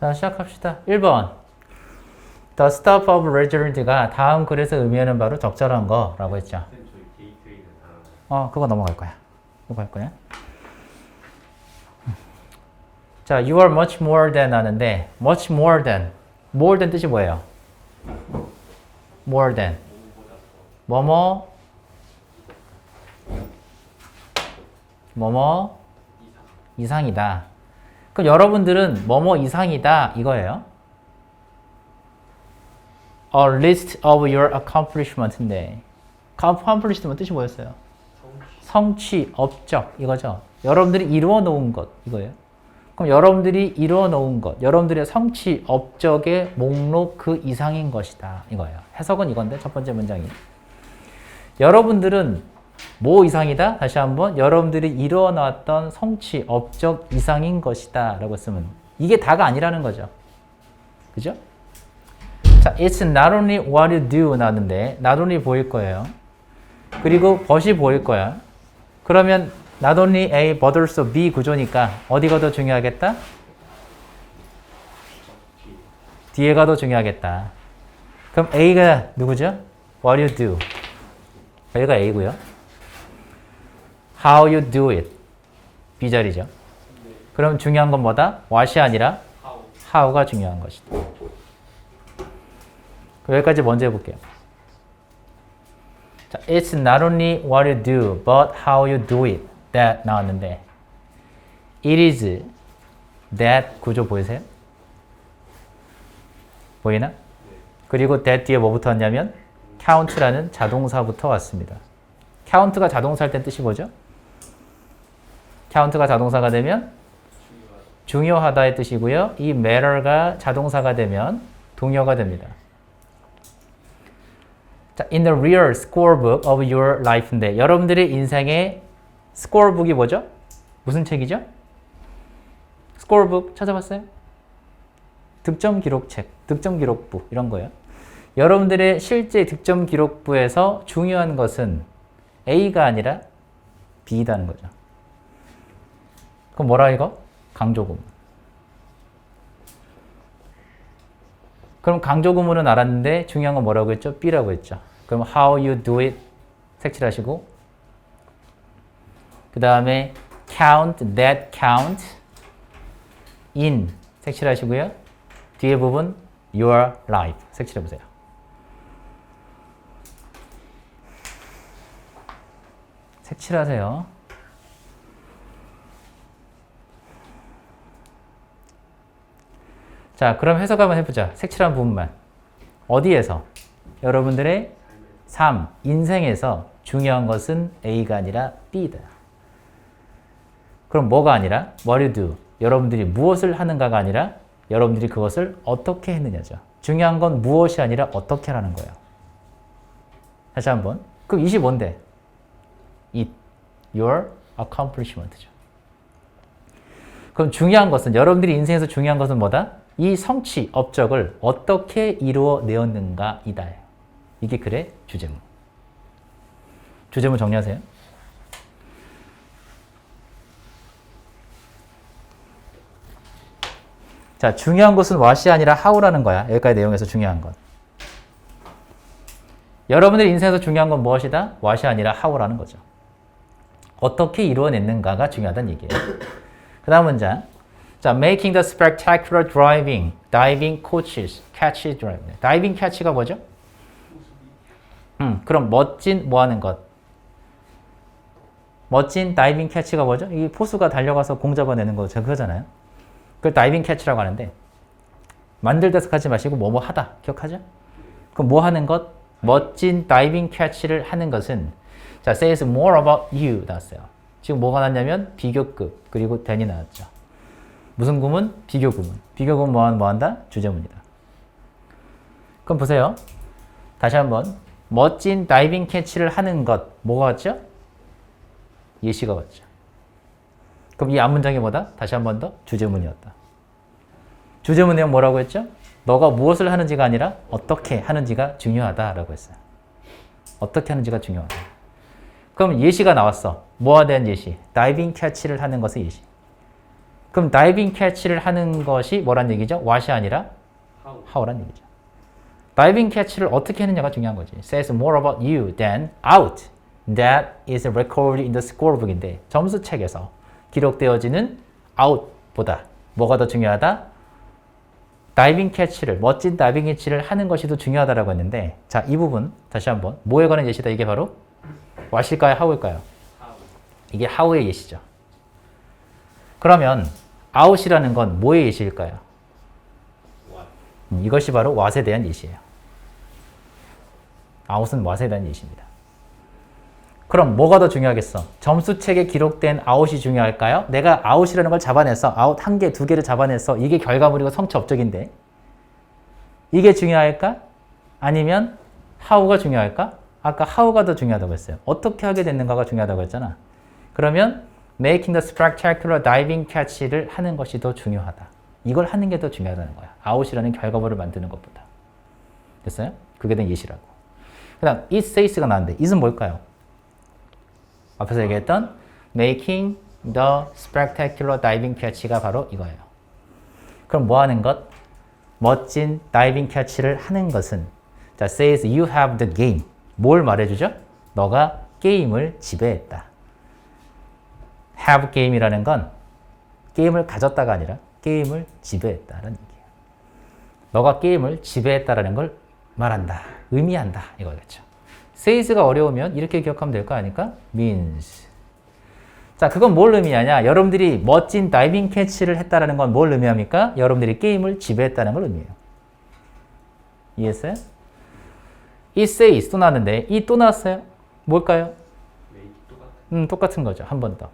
자, 시작합시다. 1번. The stop of resident가 다음 글에서 의미하는 바로 적절한 거라고 했죠. 어, 그거 넘어갈 거야. 그거 할 거야. 자, you are much more than 하는데 much more than more than 뜻이 뭐예요? more than 뭐뭐 뭐뭐 이상이다. 그럼 여러분들은 뭐뭐 이상이다 이거예요. A list of your accomplishment인데 accomplishment 뜻이 뭐였어요? 성취, 업적 이거죠. 여러분들이 이루어 놓은 것 이거예요. 그럼 여러분들이 이루어 놓은 것, 여러분들의 성취, 업적의 목록 그 이상인 것이다 이거예요. 해석은 이건데 첫 번째 문장이 여러분들은 뭐 이상이다? 다시 한번 여러분들이 이루어 놨던 성취, 업적 이상인 것이다 라고 쓰면 이게 다가 아니라는 거죠. 그죠? 자, it's not only what you do 나왔는데 not only 보일 거예요. 그리고 but이 보일 거야. 그러면 not only A but also B 구조니까 어디가 더 중요하겠다? 뒤에가 더 중요하겠다. 그럼 A가 누구죠? What you do. 여기가 A고요. How you do it. 자리죠. 그럼 중요한 건 뭐다? what이 아니라 하우 how가 중요한 것이다. 여기까지 먼저 해볼게요. 자, it's not only what you do, but how you do it that 나왔는데 it is that 구조 보이세요? 보이나? 그리고 that 뒤에 뭐부터 왔냐면 count라는 자동사부터 왔습니다. count가 자동사일 땐 뜻이 뭐죠? Count가 자동사가 되면 중요하다의 뜻이고요. 이 matter가 자동사가 되면 동요가 됩니다. 자, in the real scorebook of your life인데 여러분들의 인생의 scorebook이 뭐죠? 무슨 책이죠? scorebook 찾아봤어요? 득점 기록책, 득점 기록부 이런 거예요. 여러분들의 실제 득점 기록부에서 중요한 것은 A가 아니라 B다는 거죠. 그럼 뭐라 이거? 강조구문. 그럼 강조구문은 알았는데 중요한 건 뭐라고 했죠? B라고 했죠. 그럼 how you do it 색칠하시고 그 다음에 count, that count, in 색칠하시고요. 뒤에 부분 your life 색칠해보세요. 색칠하세요. 자, 그럼 해석 한번 해보자. 색칠한 부분만. 어디에서? 여러분들의 삶, 인생에서 중요한 것은 A가 아니라 B다. 그럼 뭐가 아니라 what do. 여러분들이 무엇을 하는가가 아니라 여러분들이 그것을 어떻게 했느냐죠. 중요한 건 무엇이 아니라 어떻게 하라는 거예요. 다시 한번. 그럼 이시 뭔데? It, your accomplishment죠. 그럼 중요한 것은 여러분들이 인생에서 중요한 것은 뭐다? 이 성취, 업적을 어떻게 이루어 내었는가이다. 이게 글의 주제문. 주제문 정리하세요. 자, 중요한 것은 what이 아니라 how라는 거야. 여기까지 내용에서 중요한 건. 여러분들 인생에서 중요한 건 무엇이다? what이 아니라 how라는 거죠. 어떻게 이루어냈는가가 중요하다는 얘기예요. 그 다음 문장. 자, making the spectacular driving, diving coaches, catch drive. 다이빙 캐치가 뭐죠? 음, 그럼 멋진 뭐 하는 것. 멋진 다이빙 캐치가 뭐죠? 이 포수가 달려가서 공 잡아내는 거 그거잖아요. 그걸 다이빙 캐치라고 하는데 만들다서 하지 마시고 뭐뭐 하다 기억하죠? 그럼 뭐 하는 것? 멋진 다이빙 캐치를 하는 것은 자, says more about you 나왔어요. 지금 뭐가 나왔냐면 비교급 그리고 than이 나왔죠. 무슨 구문? 비교 구문. 비교 구문 뭐, 한- 뭐 한다? 주제문이다. 그럼 보세요. 다시 한번 멋진 다이빙 캐치를 하는 것 뭐가 왔죠? 예시가 왔죠. 그럼 이 앞문장이 뭐다? 다시 한 번 더 주제문이었다. 주제문 내용 뭐라고 했죠? 너가 무엇을 하는지가 아니라 어떻게 하는지가 중요하다라고 했어요. 어떻게 하는지가 중요하다. 그럼 예시가 나왔어. 뭐에 대한 예시? 다이빙 캐치를 하는 것의 예시. 그럼 다이빙 캐치를 하는 것이 뭐란 얘기죠? what이 아니라 how how란 얘기죠. 다이빙 캐치를 어떻게 했느냐가 중요한 거지. says more about you than out. That is recorded in the scorebook인데 점수 책에서 기록되어지는 out보다 뭐가 더 중요하다? 다이빙 캐치를 멋진 다이빙 캐치를 하는 것이 더 중요하다라고 했는데 자 이 부분 다시 한번 뭐에 관한 예시다 이게 바로 what일까요? how일까요? how 이게 how의 예시죠. 그러면 out이라는 건 뭐의 예시일까요? 음, 이것이 바로 what에 대한 예시예요. out은 what에 대한 예시입니다. 그럼 뭐가 더 중요하겠어? 점수책에 기록된 out이 중요할까요? 내가 out이라는 걸 잡아내서 out 한 개, 두 개를 잡아내서 이게 결과물이고 성취 업적인데 이게 중요할까? 아니면 how가 중요할까? 아까 how가 더 중요하다고 했어요. 어떻게 하게 됐는가가 중요하다고 했잖아. 그러면 making the spectacular diving catch를 하는 것이 더 중요하다. 이걸 하는 게 더 중요하다는 거야. out이라는 결과물을 만드는 것보다. 됐어요? 그게 된 예시라고. 그 다음 it says가 나왔는데 it은 뭘까요? 앞에서 얘기했던 making the spectacular diving catch가 바로 이거예요. 그럼 뭐 하는 것? 멋진 다이빙 캐치를 하는 것은 자, says you have the game. 뭘 말해주죠? 너가 게임을 지배했다. Have game이라는 건 게임을 가졌다가 아니라 게임을 지배했다라는 얘기예요. 너가 게임을 지배했다라는 걸 말한다. 의미한다. 이거겠죠. says가 어려우면 이렇게 기억하면 될 거 아닐까? means. 자, 그건 뭘 의미하냐? 여러분들이 멋진 다이빙 캐치를 했다라는 건 뭘 의미합니까? 여러분들이 게임을 지배했다는 걸 의미해요. 이해했어요? it says 또 나왔는데 이 또 나왔어요. 뭘까요? 음, 똑같은 거죠. 한 번 더.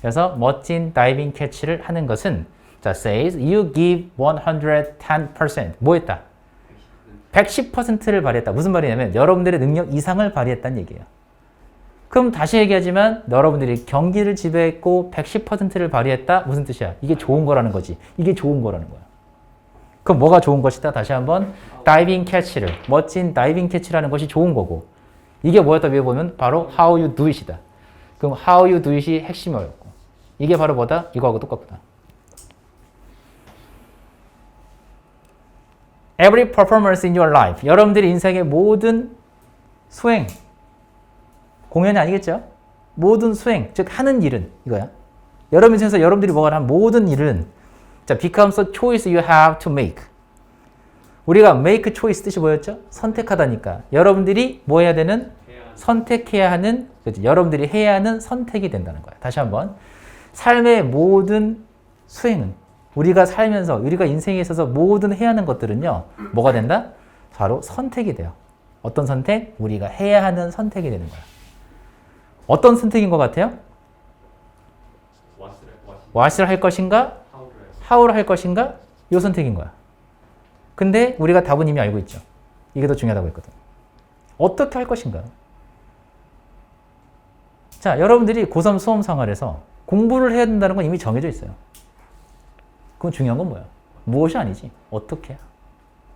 그래서 멋진 다이빙 캐치를 하는 것은 자, says you give 110%. 뭐 했다? 110%를 발휘했다. 무슨 말이냐면 여러분들의 능력 이상을 발휘했다는 얘기예요. 그럼 다시 얘기하지만 여러분들이 경기를 지배했고 110%를 발휘했다. 무슨 뜻이야? 이게 좋은 거라는 거지. 이게 좋은 거라는 거야. 그럼 뭐가 좋은 것이다? 다시 한번 다이빙 캐치를 멋진 다이빙 캐치라는 것이 좋은 거고 이게 뭐였다 위에 보면 바로 how you do it이다. 그럼 how you do it이 핵심이었고 이게 바로 뭐다? 이거하고 똑같구나. Every performance in your life. 여러분들의 인생의 모든 수행, 공연이 아니겠죠? 모든 수행, 즉 하는 일은 이거야. 여러분 인생에서 여러분들이 뭐가 한 모든 일은 자 becomes a choice you have to make. 우리가 make choice 뜻이 뭐였죠? 선택하다니까. 여러분들이 뭐 해야 되는 해야 선택해야 하는 그렇지? 여러분들이 해야 하는 선택이 된다는 거야. 다시 한번 삶의 모든 수행은 우리가 살면서 우리가 인생에 있어서 모든 해야 하는 것들은요 뭐가 된다? 바로 선택이 돼요. 어떤 선택? 우리가 해야 하는 선택이 되는 거야. 어떤 선택인 것 같아요? what을 할 것인가? how를 할 것인가? 이 선택인 거야. 근데 우리가 답은 이미 알고 있죠. 이게 더 중요하다고 했거든. 어떻게 할 것인가? 자, 여러분들이 고3 수험 생활에서 공부를 해야 된다는 건 이미 정해져 있어요. 그건 중요한 건 뭐야? 무엇이 아니지. 어떻게?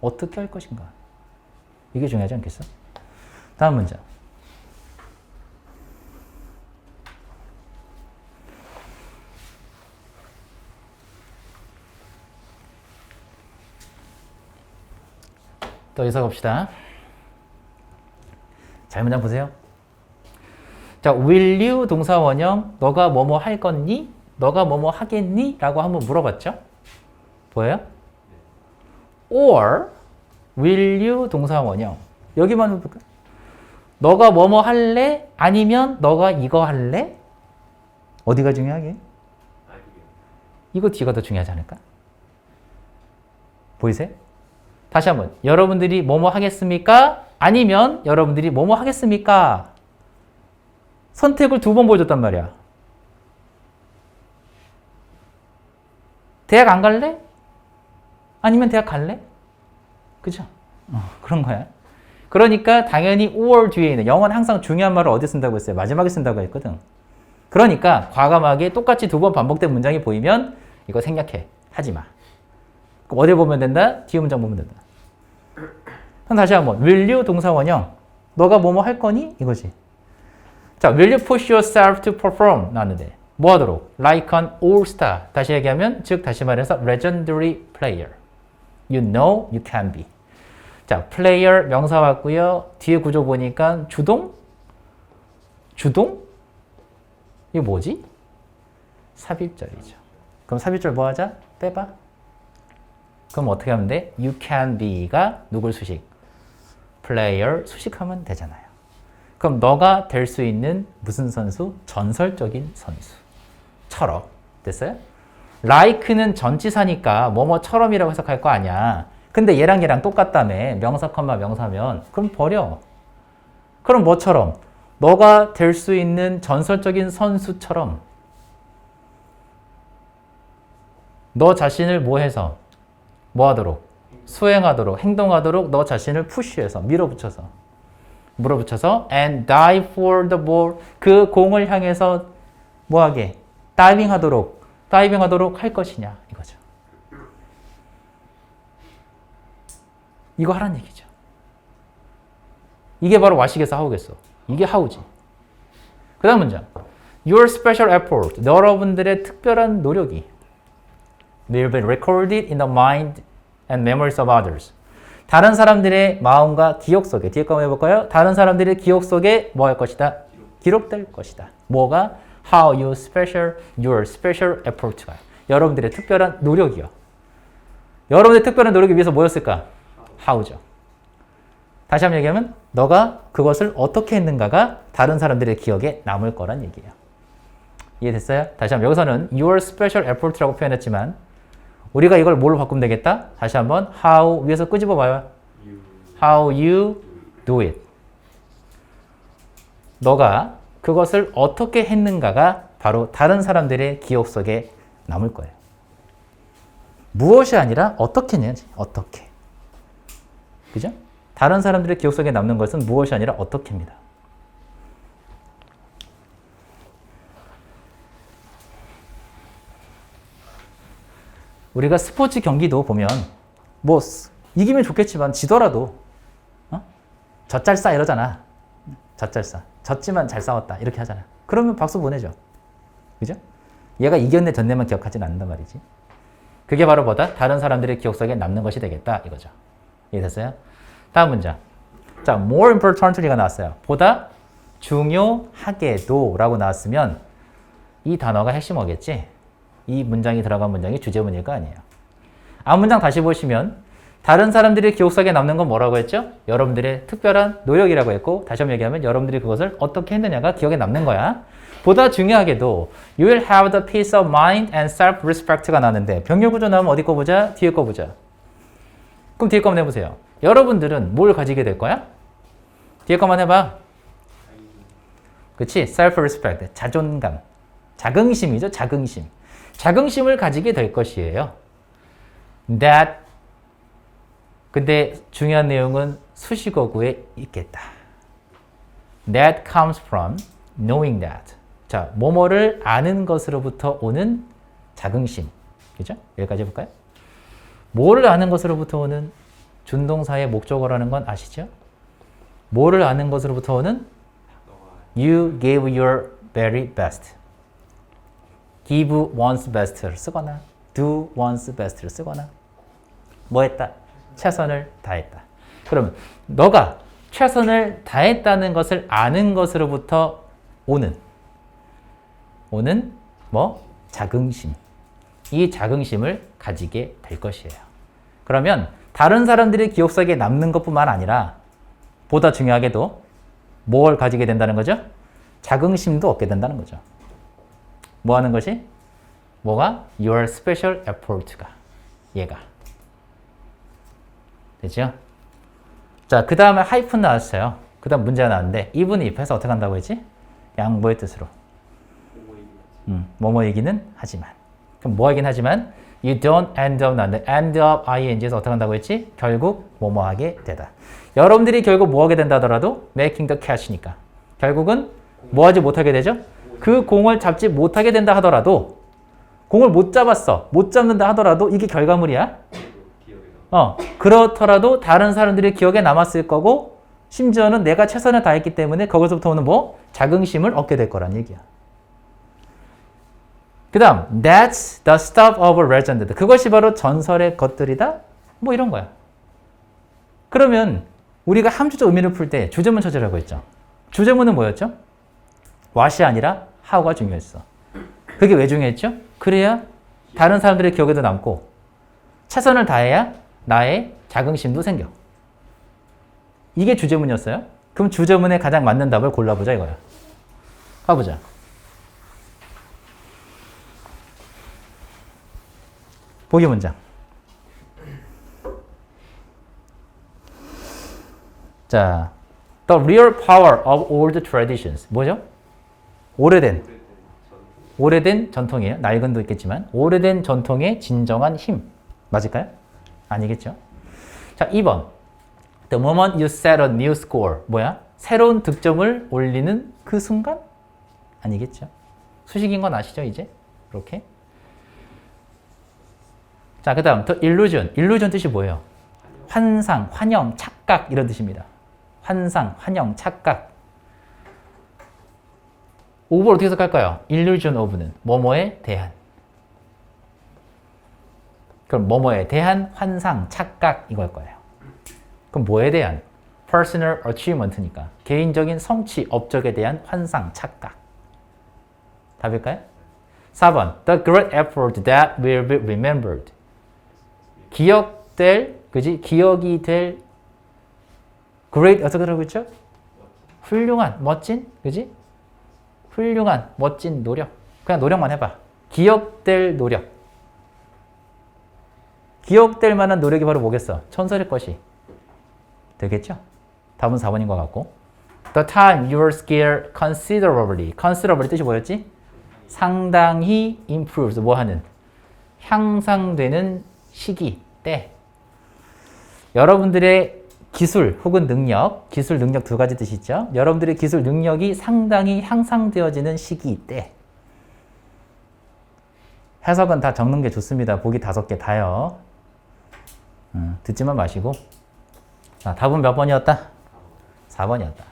어떻게 할 것인가? 이게 중요하지 않겠어? 다음 문제. 또 여기서 봅시다. 잘 문장 보세요. 자, will you 동사 원형 너가 뭐뭐 할 거니? 너가 뭐뭐 하겠니? 라고 한번 물어봤죠? 보여요? or will you 동사 원형 여기만 볼까? 너가 뭐뭐 할래? 아니면 너가 이거 할래? 어디가 중요하게? 이거 뒤가 더 중요하지 않을까? 보이세요? 다시 한번 여러분들이 뭐뭐 하겠습니까? 아니면 여러분들이 뭐뭐 하겠습니까? 선택을 두 번 보여줬단 말이야. 대학 안 갈래? 아니면 대학 갈래? 그죠? 어, 그런 거야. 그러니까 당연히 or 뒤에 있는 영어는 항상 중요한 말을 어디 쓴다고 했어요? 마지막에 쓴다고 했거든. 그러니까 과감하게 똑같이 두 번 반복된 문장이 보이면 이거 생략해. 하지 마. 어디 보면 된다? 뒤에 문장 보면 된다. 다시 한번 will you 동사 원형 너가 뭐뭐 할 거니? 이거지. 자, will you push yourself to perform 나왔는데 뭐 하도록? Like an all-star. 다시 얘기하면 즉 다시 말해서 legendary player. You know you can be. 자, player 명사 왔고요. 뒤에 구조 보니까 주동? 주동? 이게 뭐지? 삽입절이죠. 그럼 삽입절 뭐 하자? 빼봐. 그럼 어떻게 하면 돼? You can be가 누굴 수식? player 수식하면 되잖아요. 그럼 너가 될 수 있는 무슨 선수? 전설적인 선수처럼 됐어요? like는 전치사니까 뭐뭐처럼이라고 해석할 거 아니야. 근데 얘랑 얘랑 똑같다며 명사 컴마 명사면 그럼 버려. 그럼 뭐처럼? 너가 될 수 있는 전설적인 선수처럼 너 자신을 뭐 해서 뭐 하도록 수행하도록 행동하도록 너 자신을 푸시해서 밀어붙여서 물어붙여서 and dive for the ball 그 공을 향해서 뭐하게 다이빙 하도록 다이빙 하도록 할 것이냐 이거죠. 이거 하란 얘기죠. 이게 바로 와식에서 하우겠어. 이게 하우지. 그 다음 문장. Your special effort. 여러분들의 특별한 노력이 will be recorded in the mind and memories of others. 다른 사람들의 마음과 기억 속에 뒤에 거 한번 해볼까요? 다른 사람들의 기억 속에 뭐 할 것이다? 기록될 것이다. 뭐가? How you special, your special effort가. 여러분들의 특별한 노력이요. 여러분의 특별한 노력이 위해서 뭐였을까? How죠. 다시 한번 얘기하면 너가 그것을 어떻게 했는가가 다른 사람들의 기억에 남을 거란 얘기예요. 이해됐어요? 다시 한번 여기서는 your special effort라고 표현했지만 우리가 이걸 뭘로 바꾸면 되겠다? 다시 한번 how 위에서 끄집어 봐요. How you do it. 너가 그것을 어떻게 했는가가 바로 다른 사람들의 기억 속에 남을 거예요. 무엇이 아니라 어떻게 했냐지. 어떻게. 그죠? 다른 사람들의 기억 속에 남는 것은 무엇이 아니라 어떻게입니다. 우리가 스포츠 경기도 보면 뭐 스- 이기면 좋겠지만 지더라도 어? 젖잘싸 이러잖아. 젖잘싸. 졌지만 잘 싸웠다 이렇게 하잖아. 그러면 박수 보내죠. 그죠? 얘가 이겼네 졌네만 기억하진 않는단 말이지. 그게 바로 뭐다? 다른 사람들의 기억 속에 남는 것이 되겠다 이거죠. 이해됐어요? 다음 문장. 자, more importantly가 나왔어요. 보다 중요하게도 라고 나왔으면 이 단어가 핵심어겠지? 이 문장이 들어간 문장이 주제문일 거 아니에요. 앞 문장 다시 보시면 다른 사람들의 기억 속에 남는 건 뭐라고 했죠? 여러분들의 특별한 노력이라고 했고 다시 한번 얘기하면 여러분들이 그것을 어떻게 했느냐가 기억에 남는 거야. 보다 중요하게도 you will have the peace of mind and self-respect가 나는데 병렬 구조 나오면 어디 거 보자? 뒤에 거 보자. 그럼 뒤에 거만 해보세요. 여러분들은 뭘 가지게 될 거야? 뒤에 거만 해봐. 그치? self-respect, 자존감, 자긍심이죠. 자긍심. 자긍심을 가지게 될 것이에요. That 근데 중요한 내용은 수식어구에 있겠다. That comes from knowing that. 자, 뭐뭐를 아는 것으로부터 오는 자긍심. 그죠? 여기까지 해볼까요? 뭐를 아는 것으로부터 오는 준동사의 목적어라는 건 아시죠? 뭐를 아는 것으로부터 오는 You gave your very best. Give one's best를 쓰거나 do one's best를 쓰거나 뭐 했다? 최선을 다했다. 그러면 너가 최선을 다했다는 것을 아는 것으로부터 오는 오는 뭐 자긍심. 이 자긍심을 가지게 될 것이에요. 그러면 다른 사람들의 기억 속에 남는 것뿐만 아니라 보다 중요하게도 뭘 가지게 된다는 거죠? 자긍심도 얻게 된다는 거죠. 뭐 하는 것이? 뭐가? Your special effort가. 얘가. 됐죠? 자, 그 다음에 하이픈 나왔어요. 그 다음 문제가 나왔는데, even if에서 어떻게 한다고 했지? 양보의 뜻으로. 음, 뭐뭐이기는 하지만. 그럼 뭐하긴 하지만, you don't end up 나는데, end up ing에서 어떻게 한다고 했지? 결국 뭐뭐하게 되다. 여러분들이 결국 뭐하게 된다 하더라도, making the catch니까. 결국은 뭐하지 못하게 되죠? 그 공을 잡지 못하게 된다 하더라도, 공을 못 잡았어. 못 잡는다 하더라도 이게 결과물이야. 어, 그렇더라도 다른 사람들의 기억에 남았을 거고, 심지어는 내가 최선을 다했기 때문에 거기서부터 오는 뭐? 자긍심을 얻게 될 거란 얘기야. 그 다음, that's the stuff of a legend. 그것이 바로 전설의 것들이다? 뭐 이런 거야. 그러면 우리가 함주적 의미를 풀 때 주제문 처제라고 했죠. 주제문은 뭐였죠? what이 아니라 how가 중요했어. 그게 왜 중요했죠? 그래야 다른 사람들의 기억에도 남고 최선을 다해야 나의 자긍심도 생겨. 이게 주제문이었어요. 그럼 주제문에 가장 맞는 답을 골라보자 이거야. 가보자. 보기 문장. 자, the real power of old traditions. 뭐죠? 오래된, 오래된 전통이에요. 낡은도 있겠지만, 오래된 전통의 진정한 힘. 맞을까요? 아니겠죠? 자, 2번. The moment you set a new score. 뭐야? 새로운 득점을 올리는 그 순간? 아니겠죠? 수식인 건 아시죠, 이제? 이렇게. 자, 그 다음, the illusion. illusion 뜻이 뭐예요? 환상, 환영, 착각 이런 뜻입니다. 환상, 환영, 착각. 오버 어떻게 해석할까요? illusion of는 뭐뭐에 대한. 그럼 뭐뭐에 대한 환상, 착각 이걸 거예요. 그럼 뭐에 대한? personal achievement니까 개인적인 성취, 업적에 대한 환상, 착각. 답일까요? 4번 The great effort that will be remembered. 기억될, 그지? 기억이 될 great 어떻게 하고 있죠? 훌륭한, 멋진, 그지? 훌륭한, 멋진 노력. 그냥 노력만 해봐. 기억될 노력. 기억될 만한 노력이 바로 뭐겠어? 천설의 것이 되겠죠? 답은 4번인 것 같고. The time you were scared considerably. considerably 뜻이 뭐였지? 상당히 improves. 뭐 하는? 향상되는 시기, 때. 여러분들의 기술 혹은 능력, 기술 능력 두 가지 뜻이 있죠. 여러분들의 기술 능력이 상당히 향상되어지는 시기 때. 해석은 다 적는 게 좋습니다. 보기 다섯 개 다요. 음, 듣지만 마시고. 자, 답은 몇 번이었다? 4번이었다.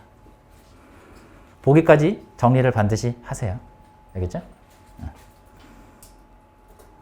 보기까지 정리를 반드시 하세요. 알겠죠?